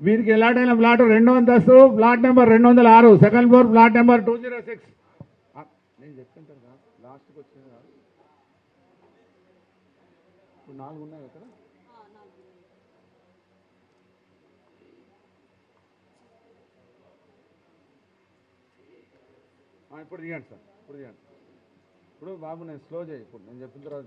వీరికి ఎలాటైన ప్లాట్ రెండు అంతస్తు ప్లాట్ నెంబర్ రెండు వందల ఆరు second floor plot number two zero six. నేను చెప్తుంటాను కదా లాస్ట్కి వచ్చింది కదా ఇప్పుడు నాలుగు ఉన్నాయి కదా ఇప్పుడు తీయండి సార్. ఇప్పుడు తీయండి. ఇప్పుడు బాబు నేను స్లో చేయి. ఇప్పుడు నేను చెప్పిన తర్వాత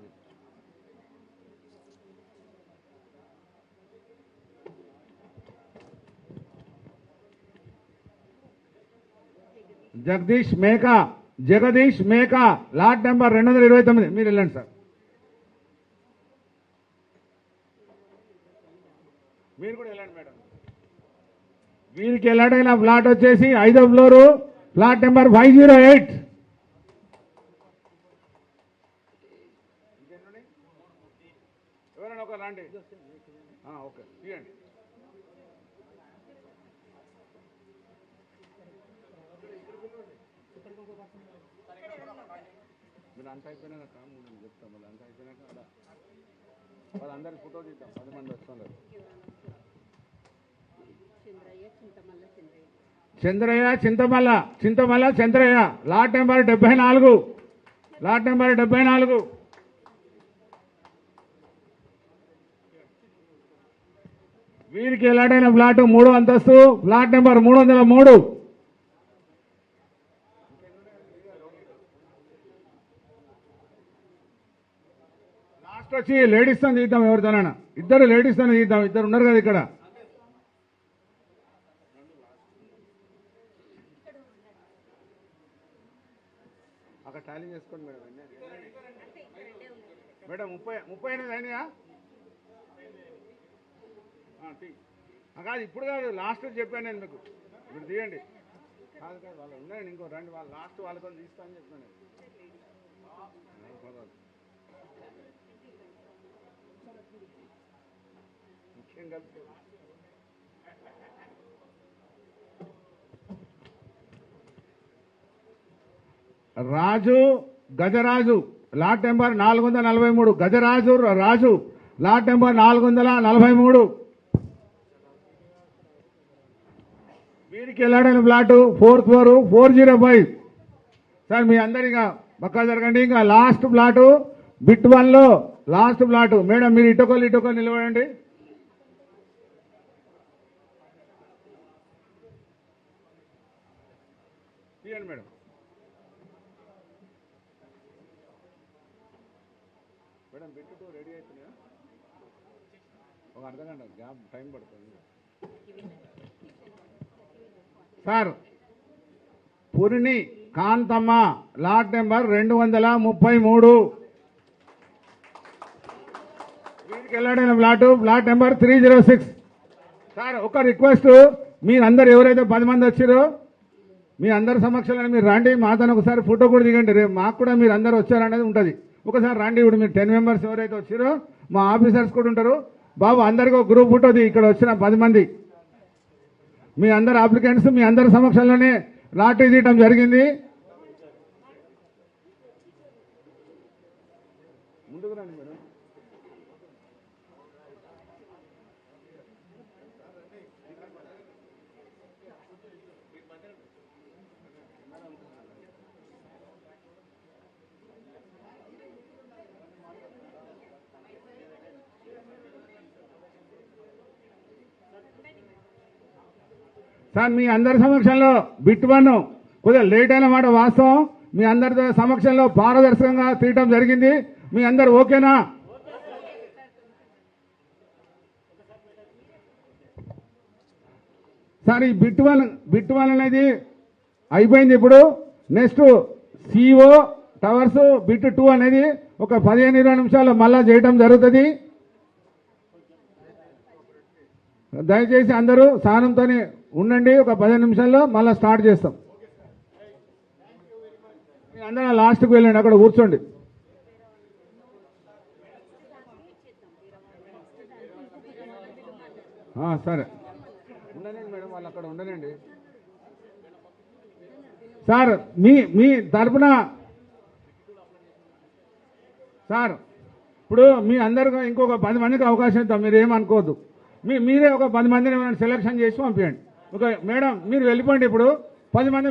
జగదీష్ మేకా జగదీష్ మేకా లాట్ నెంబర్ రెండు వందల ఇరవై తొమ్మిది. మీరు వెళ్ళండి సార్. మీరు కూడా వెళ్ళండి మేడం. వీరికి ఎలాడైన ఫ్లాట్ వచ్చేసి ఐదో floor flat number five zero eight. ఎవరైనా ఒక రాండి. ఓకే. తీయండి. మీరు అంత అయిపోయినాక చెప్తాను మళ్ళీ అంత అయిపోయినాక అలా. వాళ్ళందరి ఫోటో తీద్దాం పది మంది వస్తున్నారు చంద్రయ్య చింతమల్ల చింతమల్ల చంద్రయ్య. లాట్ నెంబర్ డెబ్బై నాలుగు. లాట్ నెంబర్ డెబ్బై నాలుగు. వీరికి ఎలాడైన ఫ్లాట్ మూడో అంతస్తు. ఫ్లాట్ నెంబర్ మూడు వందల మూడు. లాస్ట్ వచ్చి లేడీస్తో తీద్దాం ఎవరితోనైనా. ఇద్దరు లేడీస్తో చేద్దాం. ఇద్దరు ఉన్నారు కదా ఇక్కడ. అక్కడ టాలీ చేసుకోండి మేడం. మేడం ముప్పై ముప్పై ఎనిమిది అయినాయా? కాదు ఇప్పుడు కాదు లాస్ట్ చెప్పాను నేను మీకు. ఇప్పుడు తీయండి. కాదు కాదు వాళ్ళు ఉన్నాయండి ఇంకో రండి వాళ్ళు లాస్ట్ వాళ్ళతో తీస్తా చెప్తాను చెప్పాను రాజు గజరాజు లాట్ నెంబర్ నాలుగు వందల నలభై మూడు. గజరాజు రాజు లాట్ నెంబర్ నాలుగు వందల నలభై మూడు. వీరికి వెళ్ళాడని plot four four four zero five. Sir మీ అందరిగా పక్కా జరగండి. ఇంకా లాస్ట్ ప్లాటు బిట్ వన్లో లాస్ట్ ప్లాట్ మేడం మీరు ఇటుకోలు ఇటుకోలు నిలబడండి. తీయండి మేడం. మేడం బిట్ రెడీ అవుతున్నాయా ఒక అర్ధ గంట గ్యాప్ టైం పడుతుంది. Sir Purini Kantamma lot number రెండు వందల ముప్పై మూడు. వీరికి వెళ్ళాడైన flat flat number three zero six. Sir ఒక రిక్వెస్ట్. మీరందరు ఎవరైతే పది మంది వచ్చారో మీ అందరి సమక్షంలో మీరు రండి. మాతను ఒకసారి ఫోటో కూడా దిగండి. రేపు మాకు కూడా మీరు అందరు వచ్చారనేది ఉంటుంది. ఒకసారి రండి. ఇప్పుడు మీరు టెన్ మెంబర్స్ ఎవరైతే వచ్చారో మా ఆఫీసర్స్ కూడా ఉంటారు. బాబు అందరికి ఒక గ్రూప్ ఫోటో ఇక్కడ వచ్చిన పది మంది. మీ అందరు అప్లికెంట్స్ మీ అందరి సమక్షంలోనే లాటరీ తీయటం జరిగింది. ముందుకు రండి మేడం. సార్ మీ అందరి సమక్షంలో బిట్ వన్. కొద్దిగా లేట్ అయిన మాట వాస్తవం. మీ అందరి సమక్షంలో పారదర్శకంగా తీయటం జరిగింది. మీ అందరు ఓకేనా? సార్ ఈ బిట్ వన్ బిట్ వన్ అనేది అయిపోయింది ఇప్పుడు. Next CO towers bit two అనేది ఒక పదిహేను ఇరవై నిమిషాల్లో మళ్ళా చేయటం జరుగుతుంది. దయచేసి అందరూ సహనంతో ఉండండి ఒక పదిహేను నిమిషాల్లో మళ్ళీ స్టార్ట్ చేస్తాం. మీ అందరూ లాస్ట్కి వెళ్ళండి అక్కడ కూర్చోండి. సరే. ఉండనండి మేడం వాళ్ళు అక్కడ ఉండనండి సార్ మీ మీ తరపున సార్ ఇప్పుడు మీ అందరికి ఇంకొక పది మందికి అవకాశం ఇద్దాం మీరు ఏమనుకోవద్దు. మీ మీరే ఒక పది మందిని సెలెక్షన్ చేసి పంపించండి ఒక మేడం మీరు వెళ్ళిపోండి ఇప్పుడు. పది మంది